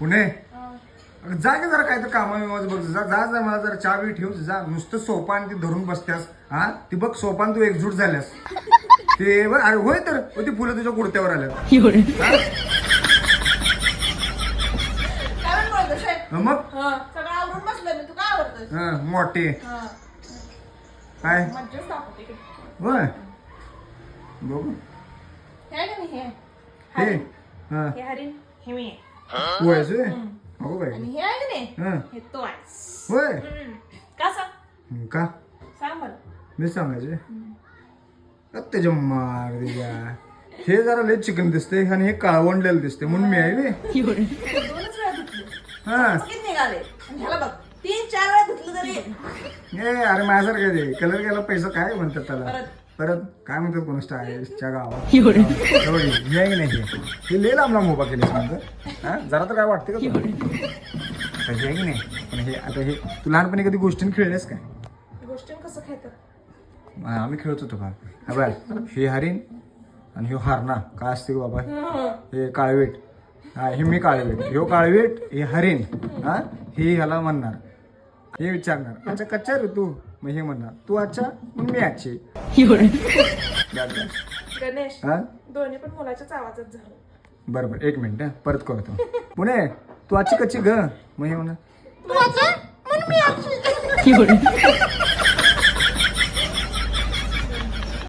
पुणे? अगं जा की जरा काय तर कामा विमाचं बघ जा जा जा मला जरा चहा बी ठेव जा. नुसतं सोपान ती धरून बसत्यास. हा? ती बघ सोपान तू एकजूट झाल्यास. ते बघ अरे होय तर. हो, ती फुलं तुझ्या कुर्त्यावर आल्या? काय हे? मग? हं, सगळं आवरून बसलोय मी. तू काय आवडतोय हा, मोठे. काय? मज्जाच दाखवते. होय. बघू. हे आहे का नाही हे? हे? हरिण. हा. हे हरिण हे मी. आहे. आहेस होय हो. बाई. आणि हे आहे का नाही? हा. हे तो आहे होय. का सांग? हं, का? सांग मला मी सांगायचे? त्याच्या मार दिल्या हे जरा लय चिकन दिसते आणि हे काळवंडलेलं दिसते म्हणून मी आहे बे. दोनच वेळा धुतली. हा. किती निघाले आणि ह्याला बघ तीन चार वेळा धुतलं तरी. अरे माझ्यासारखं ते. कलर गेला पैसा काय म्हणतात त्याला? परत. परत काय म्हणतात कोण स्टाईलच्या गावात. हे की नाही? हे? लय लांब लांब उभा केलीस म्हणतं हा? जरा तर काय वाटते का तुला? हे नाही? पण हे आता हे तू लहानपणी कधी गोष्टीने खेळलेस काय? गोष्टी कसं खेळतात? आम्ही खेळत होतो का हा बघ हे हरिण आणि ह्यो हारणा. काय असते बाबा? हे. काळवेट. हा हे मी काळवेट. ह्यो काळवेट हे हरिण. हा? हे ह्याला म्हणणार. हे विचारणार. अच्छा कच्चा रे तू मग हे म्हणणार तू अच्छा मग मी आजची. गणेश हा? दोन्ही पण मुलाच्याच आवाजात झालं. बरं बरं एक मिनिट हं, परत करतो. पुणे तू आजची कच्ची ग? मग हे म्हणणार मी